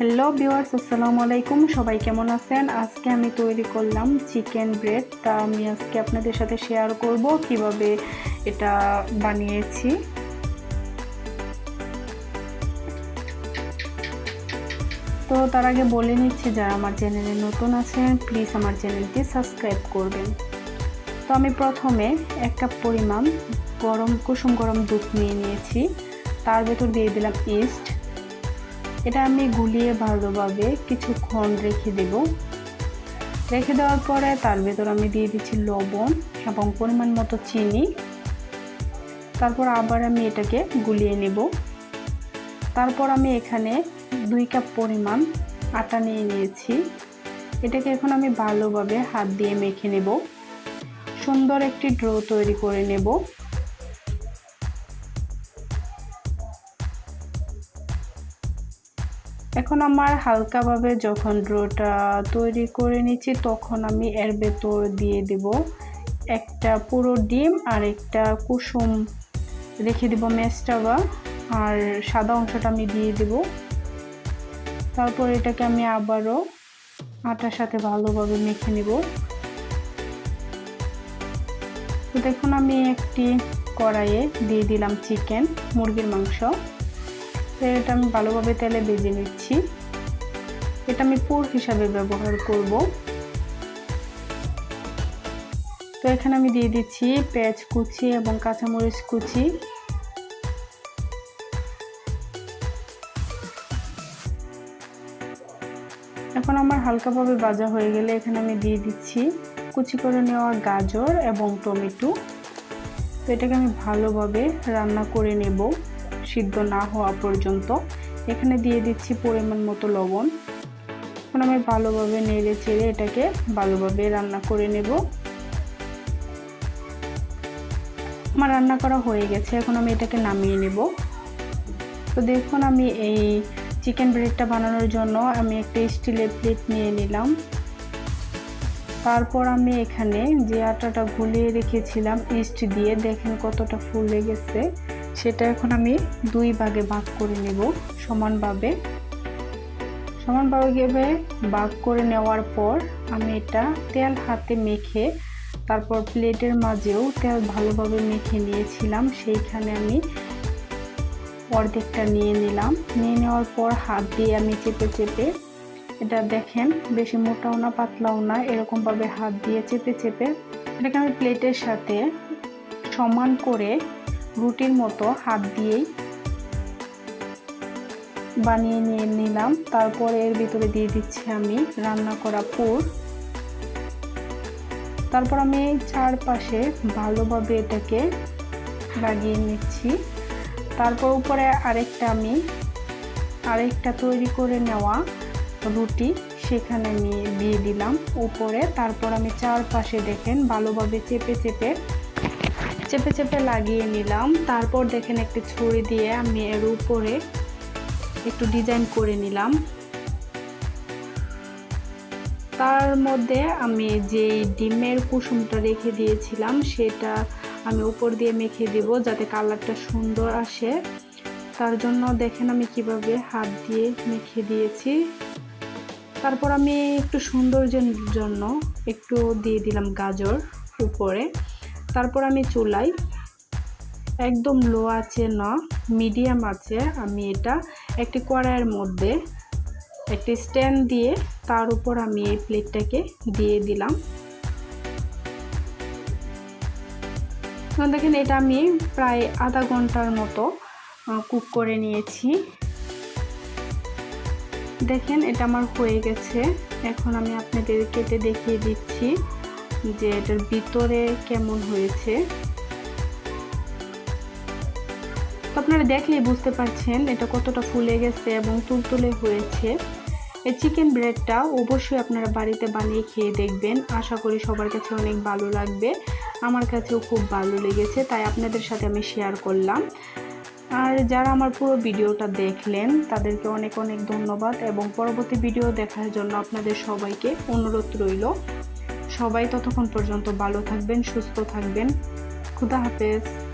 Hello viewers আসসালামু আলাইকুম। সবাই কেমন আছেন? আজকে আমি তৈরি করলাম চিকেন ব্রেড। তা আমি আজকে আপনাদের সাথে শেয়ার করব কীভাবে এটা বানিয়েছি। তো তার আগে বলে নিচ্ছি, যারা আমার চ্যানেলে নতুন আছেন প্লিজ আমার চ্যানেলটি সাবস্ক্রাইব করবেন। তো আমি প্রথমে এক কাপ পরিমাণ গরম কুসুম গরম দুধ নিয়ে নিয়েছি। তার ভেতর দিয়ে দিলাম ইস্ট এটা আমি গুলিয়ে ভালোভাবে কিছুক্ষণ রেখে দেব। রেখে দেওয়ার পরে তার ভেতর আমি দিয়ে দিচ্ছি লবণ এবং পরিমাণ মতো চিনি। তারপর আবার আমি এটাকে গুলিয়ে নেব। তারপর আমি এখানে দুই কাপ পরিমাণ আটা নিয়ে নিয়েছি। এটাকে এখন আমি ভালোভাবে হাত দিয়ে মেখে নেব। সুন্দর একটি ড্রো তৈরি করে নেব। এখন আমার হালকাভাবে যখন ড্রোটা তৈরি করে নিচ্ছি, তখন আমি এর ভেতর দিয়ে দেব একটা পুরো ডিম আর একটা কুসুম রেখে দেবো দেব মেস্টাবা আর সাদা অংশটা আমি দিয়ে দেব। তারপর এটাকে আমি আবারও আটার সাথে ভালোভাবে মেখে নেব। তো দেখুন আমি একটি কড়াইয়ে দিয়ে দিলাম চিকেন মুরগির মাংস। এটা আমি ভালোভাবে তেলে ভেজে নিচ্ছি। এটা আমি পুর হিসাবে ব্যবহার করব। তো এখানে আমি দিয়ে দিচ্ছি পেঁয়াজ কুচি এবং কাঁচামরিচ কুচি। এখন আমার হালকাভাবে ভাজা হয়ে গেলে এখানে আমি দিয়ে দিচ্ছি কুচি করে নেওয়া গাজর এবং টমেটো। তো এটাকে আমি ভালোভাবে রান্না করে নেব। সিদ্ধ না হওয়া পর্যন্ত এখানে দিয়ে দিচ্ছি পরিমাণ মতো লবণ। এখন আমি ভালোভাবে নেড়ে চেড়ে এটাকে ভালোভাবে রান্না করে নেব। আমার রান্না করা হয়ে গেছে, এখন আমি এটাকে নামিয়ে নেব। তো দেখুন, আমি এই চিকেন ব্রেডটা বানানোর জন্য আমি একটা স্টিলের প্লেট নিয়ে নিলাম। তারপর আমি এখানে যে আটাটা গুলিয়ে রেখেছিলাম, ইস্ট দিয়ে দেখেন কতটা ফুলে গেছে। সেটা এখন আমি দুই ভাগে ভাগ করে নেব সমানভাবে। সমানভাবে ভাগ করে নেওয়ার পর আমি এটা তেল হাতে মেখে তারপর প্লেটের মাঝেও তেল ভালোভাবে মেখে নিয়েছিলাম, সেইখানে আমি অর্ধেকটা নিয়ে নিলাম। নিয়ে নেওয়ার পর হাত দিয়ে আমি চেপে চেপে এটা দেখেন, বেশি মোটাও না, পাতলাও না, এরকমভাবে হাত দিয়ে চেপে চেপে এটাকে আমি প্লেটের সাথে সমান করে রুটির মতো হাত দিয়েই বানিয়ে নিয়ে নিলাম। তারপর এর ভিতরে দিয়ে দিচ্ছি আমি রান্না করা পুর। তারপর আমি চারপাশে ভালোভাবে এটাকে লাগিয়ে নিচ্ছি। তারপর উপরে আরেকটা আমি আরেকটা তৈরি করে নেওয়া রুটি সেখানে আমি দিয়ে দিলাম উপরে। তারপর আমি চারপাশে দেখেন ভালোভাবে চেপে চেপে চেপে চেপে লাগিয়ে নিলাম। তারপর দেখেন একটি ছুরি দিয়ে আমি এর উপরে একটু ডিজাইন করে নিলাম। তার মধ্যে আমি যে ডিমের কুসুমটা রেখে দিয়েছিলাম, সেটা আমি উপর দিয়ে মেখে দিব যাতে কালারটা সুন্দর আসে। তার জন্য দেখেন আমি কীভাবে হাত দিয়ে মেখে দিয়েছি। তারপর আমি একটু সৌন্দর্যের জন্য একটু দিয়ে দিলাম গাজর উপরে। তারপর আমি চুলাই। একদম লো আছে না, মিডিয়াম আছে। আমি এটা একটি কড়াইয়ের মধ্যে একটি স্ট্যান্ড দিয়ে তার উপর আমি এই প্লেটটাকে দিয়ে দিলাম। দেখেন, এটা আমি প্রায় আধা ঘণ্টার মতো কুক করে নিয়েছি। দেখেন, এটা আমার হয়ে গেছে। এখন আমি আপনাদের কেটে দেখিয়ে দিচ্ছি। যে এটার ভিতরে কেমন হয়েছে। তো আপনারা দেখলেই বুঝতে পারছেন এটা কতটা ফুলে গেছে এবং তুলতুলে হয়েছে। এই চিকেন ব্রেডটা অবশ্যই আপনারা বাড়িতে বানিয়ে খেয়ে দেখবেন। আশা করি সবার কাছে অনেক ভালো লাগবে। আমার কাছেও খুব ভালো লেগেছে, তাই আপনাদের সাথে আমি শেয়ার করলাম। আর যারা আমার পুরো ভিডিওটা দেখলেন, তাদেরকে অনেক অনেক ধন্যবাদ এবং পরবর্তী ভিডিও দেখার জন্য আপনাদের সবাইকে অনুরোধ রইল। সবাই ততক্ষণ পর্যন্ত ভালো থাকবেন সুস্থ থাকবেন। খুদা হাফেজ।